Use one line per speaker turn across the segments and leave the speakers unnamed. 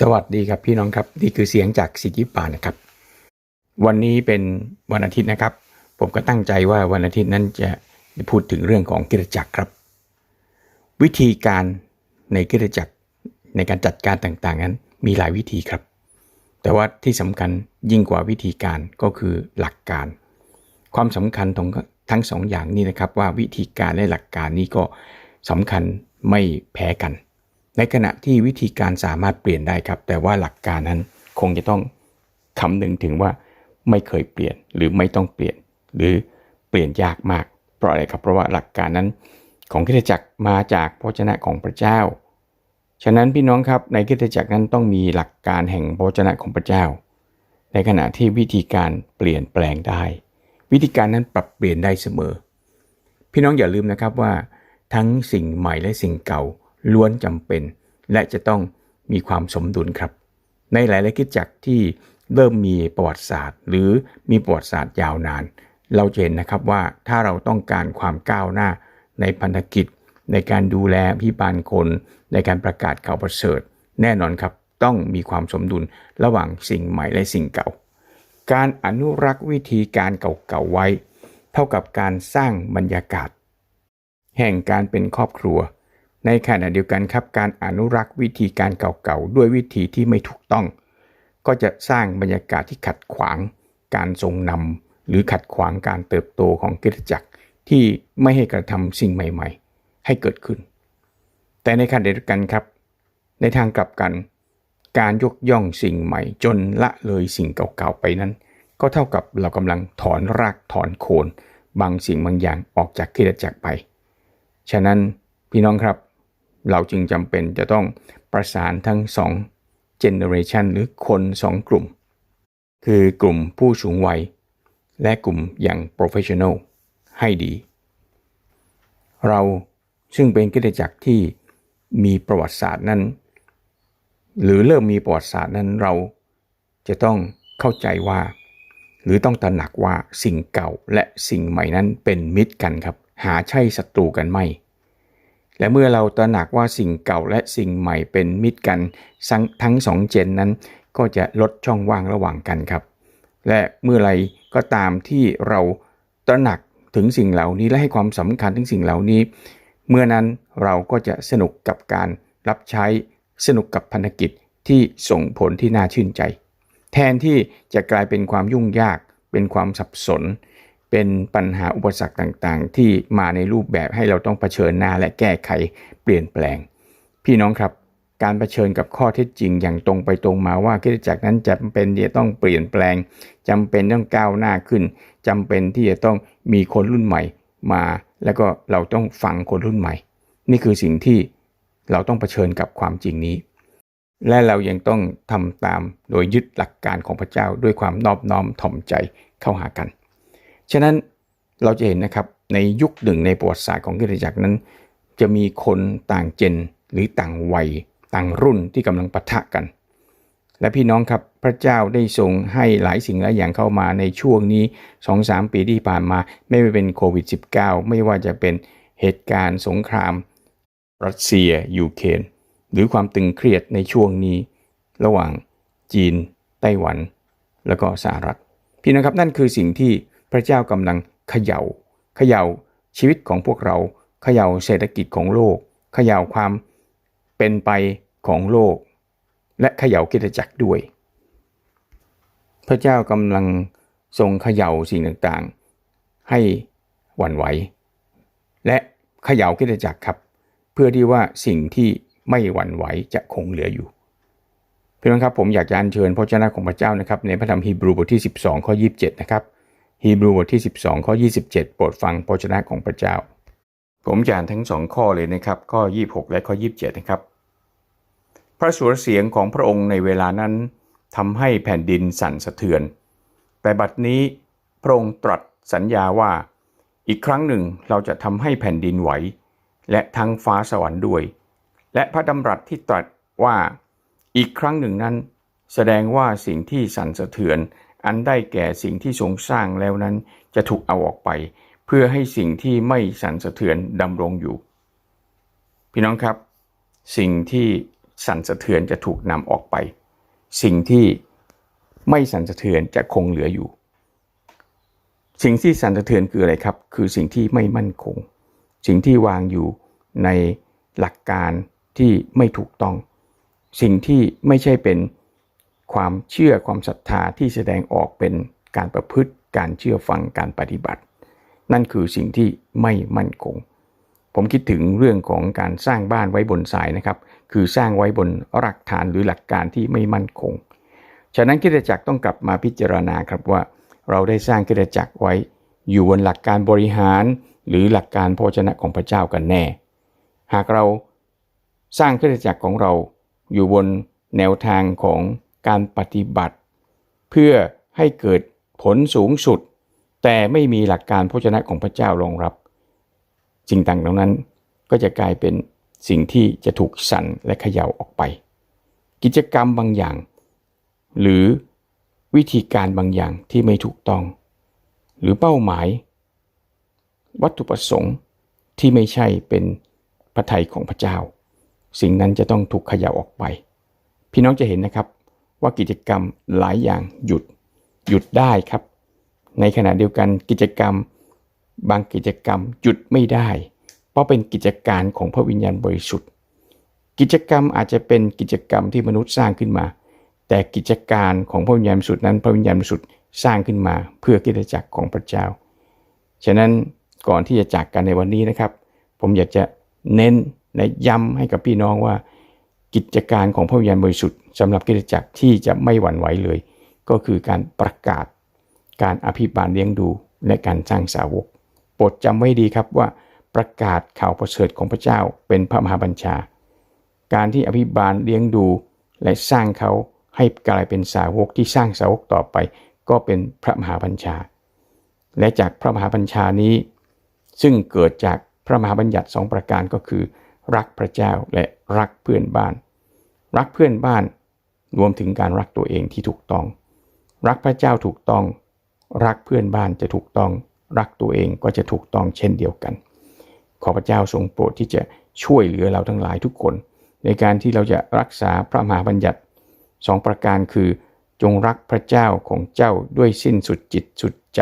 สวัสดีครับพี่น้องครับนี่คือเสียงจากสิทธิป่านะครับ วันนี้เป็นวันอาทิตย์นะครับ ผมก็ตั้งใจว่าวันอาทิตย์นั้นจะพูดถึงเรื่องของกิจจักรครับ วิธีการในกิจจักรในการจัดการต่างๆนั้น มีหลายวิธีครับ แต่ว่าที่สำคัญยิ่งกว่าวิธีการก็คือหลักการ ความสำคัญของทั้งสองอย่างนี้นะครับว่าวิธีการและหลักการนี้ก็สำคัญไม่แพ้กัน ในขณะที่วิธีการสามารถเปลี่ยนได้ครับ แต่ว่าหลักการนั้นคงจะต้องคำนึงถึงว่าไม่เคยเปลี่ยนหรือไม่ต้องเปลี่ยน หรือเปลี่ยนยากมาก เพราะอะไรครับ เพราะว่าหลักการนั้นของคริสตจักรมาจากพระวจนะของพระเจ้า ฉะนั้นพี่น้องครับในคริสตจักรนั้นต้องมีหลักการแห่งพระวจนะของพระเจ้า ในขณะที่วิธีการเปลี่ยนแปลงได้ วิธีการนั้นปรับเปลี่ยนได้เสมอ พี่น้องอย่าลืมนะครับว่า ทั้งสิ่งใหม่และสิ่งเก่า ล้วนจำเป็น และจะต้องมีความสมดุลครับ ในหลายๆกิจจักรที่เริ่มมีประวัติศาสตร์ หรือมีประวัติศาสตร์ยาวนาน เราเห็นนะครับว่าถ้าเราต้องการความก้าวหน้าในพันธกิจ ในการดูแลพิบาลคน ในการประกาศข่าวประเสริฐ แน่นอนครับต้องมีความสมดุลระหว่างสิ่งใหม่และสิ่งเก่า การอนุรักษ์วิธีการเก่าๆไว้ เท่ากับการสร้างบรรยากาศ แห่งการเป็นครอบครัว ในขณะเดียวกันครับการอนุรักษ์วิธีการเก่าๆด้วยวิธีที่ไม่ถูกต้อง ก็จะสร้างบรรยากาศที่ขัดขวาง การทรงนำหรือขัดขวางการเติบโตของกิจจักรที่ไม่ให้กระทำสิ่งใหม่ ๆ ให้เกิดขึ้น แต่ในขณะเดียวกันครับ ในทางกลับกันการยกย่องสิ่งใหม่ จนละเลยสิ่งเก่าๆไปนั้น ก็เท่ากับเรากำลังถอนรากถอนโคน บางสิ่งบางอย่างออกจากกิจจักรไป ฉะนั้นพี่น้องครับ เราจึงจำเป็นจะต้องประสานทั้งสองเจเนอเรชันหรือคนสองกลุ่ม คือกลุ่มผู้สูงวัย และกลุ่มอย่างโปรเฟชชั่นอลให้ดี เราซึ่งเป็นกิจจักรที่มีประวัติศาสตร์นั้น หรือเริ่มมีประวัติศาสตร์นั้นเราจะต้องเข้าใจว่า หรือต้องตระหนักว่าสิ่งเก่าและสิ่งใหม่นั้นเป็นมิตรกันครับ หาใช่ศัตรูกันไม่ และเมื่อเราตระหนักว่าสิ่งเก่าและสิ่งใหม่เป็นมิตรกันทั้งสองเจนนั้น ก็จะลดช่องว่างระหว่างกันครับ และเมื่อไรก็ตามที่เราตระหนักถึงสิ่งเหล่านี้และให้ความสำคัญถึงสิ่งเหล่านี้ เมื่อนั้นเราก็จะสนุกกับการรับใช้สนุกกับพันธกิจที่ส่งผลที่น่าชื่นใจ แทนที่จะกลายเป็นความยุ่งยากเป็นความสับสน เป็นปัญหาอุปสรรคต่างๆ ที่มาในรูปแบบให้เราต้องเผชิญหน้าและแก้ไขเปลี่ยนแปลง พี่น้องครับ การเผชิญกับข้อเท็จจริงอย่างตรงไปตรงมาว่าคริสตจักรนั้นจำเป็นที่จะต้องเปลี่ยนแปลงจำเป็นต้องก้าวหน้าขึ้นจำเป็นที่จะต้องมีคนรุ่นใหม่มา แล้วก็เราต้องฟังคนรุ่นใหม่ นี่คือสิ่งที่เราต้องเผชิญกับความจริงนี้ และเรายังต้องทำตามโดยยึดหลักการของพระเจ้าด้วยความนอบน้อมถ่อมใจเข้าหากัน ฉะนั้นเราจะเห็นนะครับในยุคหนึ่งในประวัติศาสตร์ของคริสตจักรนั้น จะมีคนต่างเจนหรือต่างวัยต่างรุ่นที่กำลังปะทะกัน และพี่น้องครับพระเจ้าได้ทรงให้หลายสิ่งหลายอย่างเข้ามาในช่วงนี้ 2-3 ปีที่ผ่านมา ไม่ว่าเป็นโควิด -19 ไม่ว่าจะเป็นเหตุการณ์สงคราม รัสเซียยูเครนหรือความตึงเครียดในช่วงนี้ ระหว่างจีน ไต้หวัน แล้วก็สหรัฐ พี่น้องครับนั่นคือสิ่งที่ พระเจ้ากำลังเขยา่าเขย่าชีวิตของพวกเราเขย่าเศรษฐกิจของโลกเขย่าความเป็นไปของโลก และเขย่ากิจจักรด้วย พระเจ้ากำลังทรงเขย่าสิ่งต่างๆ ให้หวั่นไหว และเขย่ากิจจักรครับ เพื่อที่ว่าสิ่งที่ไม่หวั่นไหวจะคงเหลืออยู่พี่น้องครับผมอยากจะอัญเชิญพระเจ้าของพระเจ้านะครับในพระธรรมฮีบรูบทที่ 12 ข้อ 27 นะครับ ฮีบรูบทที่ 12 ข้อ 27 โปรดฟังพระเจ้าของพระเจ้า ผมจะอ่านทั้งสองข้อเลยนะครับ ข้อ 26 และข้อ 27 นะครับ พระสุรเสียงของพระองค์ในเวลานั้นทำให้แผ่นดินสั่นสะเทือน แต่บัดนี้พระองค์ตรัสสัญญาว่า อีกครั้งหนึ่งเราจะทำให้แผ่นดินไหว และทั้งฟ้าสวรรค์ด้วย และพระดำรัสที่ตรัสว่า อีกครั้งหนึ่งนั้น แสดงว่าสิ่งที่สั่นสะเทือน อันได้แก่สิ่งที่ทรงสร้างแล้วนั้นจะถูกเอาออกไป เพื่อให้สิ่งที่ไม่สั่นสะเทือนดำรงอยู่ พี่น้องครับ สิ่งที่สั่นสะเทือนจะถูกนำออกไป สิ่งที่ไม่สั่นสะเทือนจะคงเหลืออยู่ สิ่งที่สั่นสะเทือนคืออะไรครับ คือสิ่งที่ไม่มั่นคง สิ่งที่วางอยู่ในหลักการที่ไม่ถูกต้อง สิ่งที่ไม่ใช่เป็น ความเชื่อความศรัทธาที่แสดงออกเป็นการประพฤติการเชื่อฟังการปฏิบัติ นั่นคือสิ่งที่ไม่มั่นคง ผมคิดถึงเรื่องของการสร้างบ้านไว้บนทรายนะครับ คือสร้างไว้บนหลักฐานหรือหลักการที่ไม่มั่นคง ฉะนั้นกิจจักรต้องกลับมาพิจารณาครับว่า เราได้สร้างกิจจักรไว้ อยู่บนหลักการบริหาร หรือหลักการพระชนะของพระเจ้ากันแน่ หากเราสร้างกิจจักรของเราอยู่บนแนวทางของ การปฏิบัติ เพื่อให้เกิดผลสูงสุด แต่ไม่มีหลักการพระชนะของพระเจ้ารองรับสิ่งต่างเหล่านั้นก็จะกลายเป็นสิ่งที่จะถูกสั่นและเขย่าออกไป กิจกรรมบางอย่าง หรือวิธีการบางอย่างที่ไม่ถูกต้อง หรือเป้าหมาย วัตถุประสงค์ที่ไม่ใช่เป็นพระทัยของพระเจ้า สิ่งนั้นจะต้องถูกเขย่าออกไป พี่น้องจะเห็นนะครับ ว่ากิจกรรมหลายอย่างหยุดหยุดได้ครับ ในขณะเดียวกันกิจกรรม บางกิจกรรมหยุดไม่ได้ เพราะเป็นกิจการของพระวิญญาณบริสุทธิ์ กิจกรรมอาจจะเป็นกิจกรรมที่มนุษย์สร้างขึ้นมา แต่กิจการของพระวิญญาณบริสุทธิ์นั้น พระวิญญาณบริสุทธิ์สร้างขึ้นมาเพื่อกิจจักรของพระเจ้า ฉะนั้นก่อนที่จะจากกันในวันนี้นะครับ ผมอยากจะเน้นและย้ำให้กับพี่น้องว่า กิจการของพระวิญญาณบริสุทธิ์สำหรับกิจจักรที่จะไม่หวั่นไหวเลย ก็คือการประกาศ การอภิบาลเลี้ยงดู และการสร้างสาวกโปรดจำไว้ดีครับว่าประกาศข่าวประเสริฐของพระเจ้าเป็นพระมหาบัญชา การที่อภิบาลเลี้ยงดู และสร้างเขาให้กลายเป็นสาวกที่สร้างสาวกต่อไป ก็เป็นพระมหาบัญชา และจากพระมหาบัญชานี้ ซึ่งเกิดจากพระมหาบัญญัติสองประการก็คือ รักพระเจ้าและรักเพื่อนบ้าน รักเพื่อนบ้าน รวมถึงการรักตัวเองที่ถูกต้อง รักพระเจ้าถูกต้อง รักเพื่อนบ้านจะถูกต้อง รักตัวเองก็จะถูกต้องเช่นเดียวกัน ขอพระเจ้าทรงโปรดที่จะช่วยเหลือเราทั้งหลายทุกคน ในการที่เราจะรักษาพระมหาบัญญัติสองประการคือ จงรักพระเจ้าของเจ้าด้วยสิ้นสุดจิตสุดใจ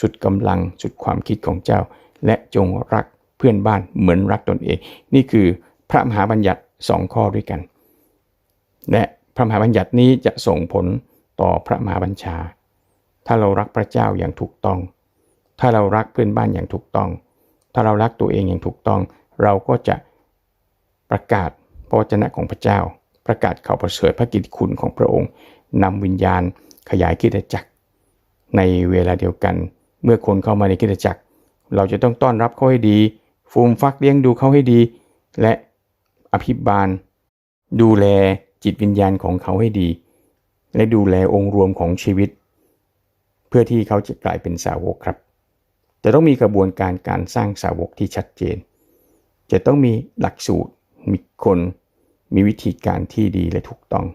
สุดกำลังสุดความคิดของเจ้า และจงรัก เพื่อนบ้านเหมือนรักตนเอง นี่คือพระมหาบัญญัติสองข้อด้วยกัน และพระมหาบัญญัตินี้จะส่งผลต่อพระมหาบัญชา ถ้าเรารักพระเจ้าอย่างถูกต้อง ถ้าเรารักเพื่อนบ้านอย่างถูกต้อง ถ้าเรารักตัวเองอย่างถูกต้อง เราก็จะประกาศพระวจนะของพระเจ้า ประกาศข่าวประเสริฐพระกิตติคุณของพระองค์นำวิญญาณขยายกิจจักร ในเวลาเดียวกัน เมื่อคนเข้ามาในกิจจักร เราจะต้องต้อนรับเขาให้ดี ฟูมฟักเลี้ยงดูเขาให้ดี และอภิบาล ดูแลจิตวิญญาณของเขาให้ดี และดูแลองค์รวมของชีวิต เพื่อที่เขาจะกลายเป็นสาวกครับ จะต้องมีกระบวนการการสร้างสาวกที่ชัดเจน จะต้องมีหลักสูตร มีคน มีวิธีการที่ดีและถูกต้อง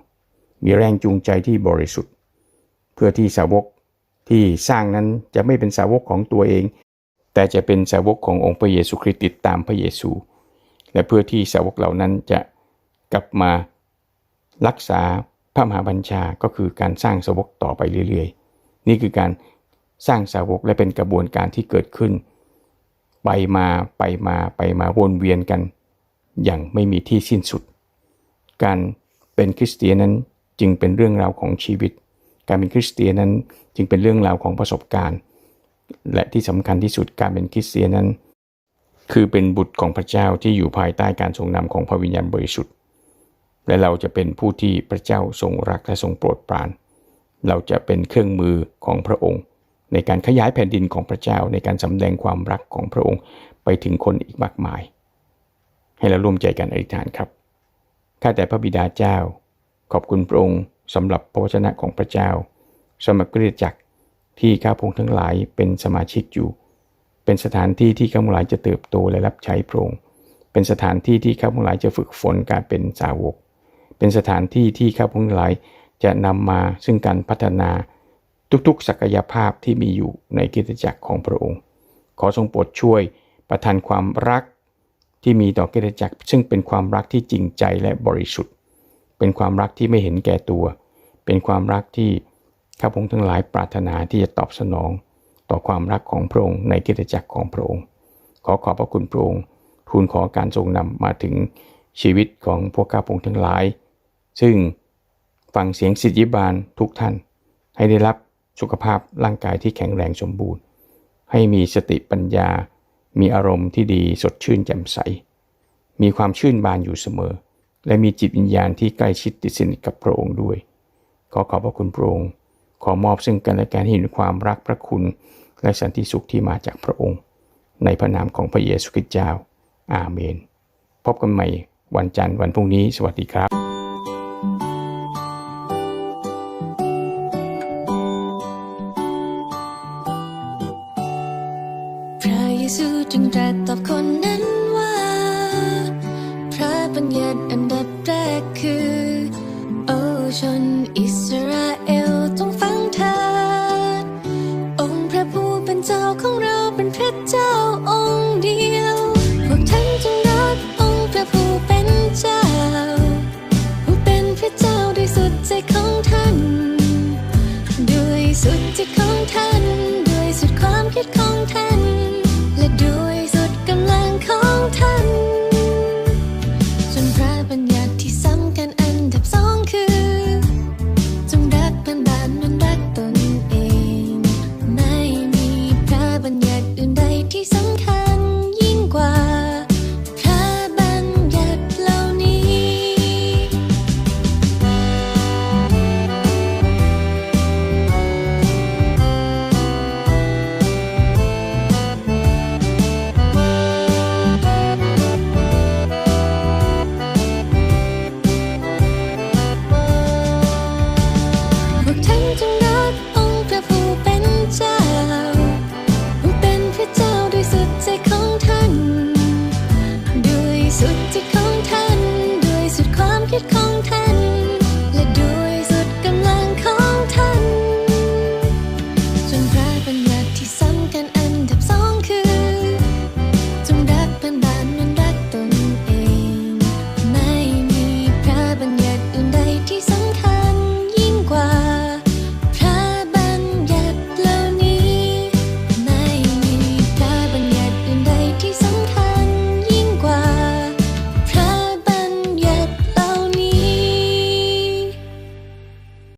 มีแรงจูงใจที่บริสุทธิ์ เพื่อที่สาวกที่สร้างนั้นจะไม่เป็นสาวกของตัวเอง แต่จะเป็นสาวกขององค์พระเยซูคริสต์ติดตามพระเยซู และเพื่อที่สาวกเหล่านั้นจะกลับมารักษาพระมหาบัญชาก็คือการสร้างสาวกต่อไปเรื่อยๆ นี่คือการสร้างสาวกและเป็นกระบวนการที่เกิดขึ้น ไปมาไปมาไปมาวนเวียนกัน อย่างไม่มีที่สิ้นสุด การเป็นคริสเตียนนั้นจึงเป็นเรื่องราวของชีวิต การเป็นคริสเตียนนั้นจึงเป็นเรื่องราวของประสบการณ์ และที่สำคัญที่สุดการเป็นคริสเตียนนั้น คือเป็นบุตรของพระเจ้าที่อยู่ภายใต้การทรงนำของพระวิญญาณบริสุทธิ์ และเราจะเป็นผู้ที่พระเจ้าทรงรักและทรงโปรดปราน เราจะเป็นเครื่องมือของพระองค์ ในการขยายแผ่นดินของพระเจ้าในการสำแดงความรักของพระองค์ไปถึงคนอีกมากมาย ให้เราร่วมใจกันอธิษฐานครับข้าแต่พระบิดาเจ้า ขอบคุณพระองค์สำหรับพระวจนะของพระเจ้าสมกริจักร ที่ข้าพงทั้งหลายเป็นสมาชิกอยู่ เป็นสถานที่ที่ข้าพงหลายจะเติบโตและรับใช้พระองค์ เป็นสถานที่ที่ข้าพงหลายจะฝึกฝนการเป็นสาวก เป็นสถานที่ที่ข้าพงหลายจะนำมาซึ่งการพัฒนาทุกๆ ศักยภาพที่มีอยู่ในกิจจักรของพระองค์ ขอทรงโปรดช่วยประทานความรักที่มีต่อกิจจักร ซึ่งเป็นความรักที่จริงใจและบริสุทธิ์ เป็นความรักที่ไม่เห็นแก่ตัว เป็นความรักที่ ข้าพงทั้งหลายปรารถนาที่จะตอบสนอง ต่อความรักของพระองค์ในกิจจักรของพระองค์ ขอขอบพระคุณพระองค์ทูลขอการทรงนำมาถึงชีวิตของพวกข้าพงทั้งหลาย ซึ่งฟังเสียงสิทธิบาลทุกท่าน ให้ได้รับสุขภาพร่างกายที่แข็งแรงสมบูรณ์ ให้มีสติปัญญา มีอารมณ์ที่ดีสดชื่นแจ่มใส มีความชื่นบานอยู่เสมอ และมีจิตวิญญาณที่ใกล้ชิดติดสนิทกับพระองค์ด้วย ขอขอบพระคุณพระองค์ ขอมอบซึ่งกันและกันให้เห็นความรักพระคุณ และสันติสุขที่มาจากพระองค์ ในพระนามของพระเยซูคริสต์เจ้า อาเมน พบกันใหม่วันจันทร์วันพรุ่งนี้ สวัสดีครับ
ซูจึงตรัสตอบคนนั้นว่า พระบัญญัติอันดั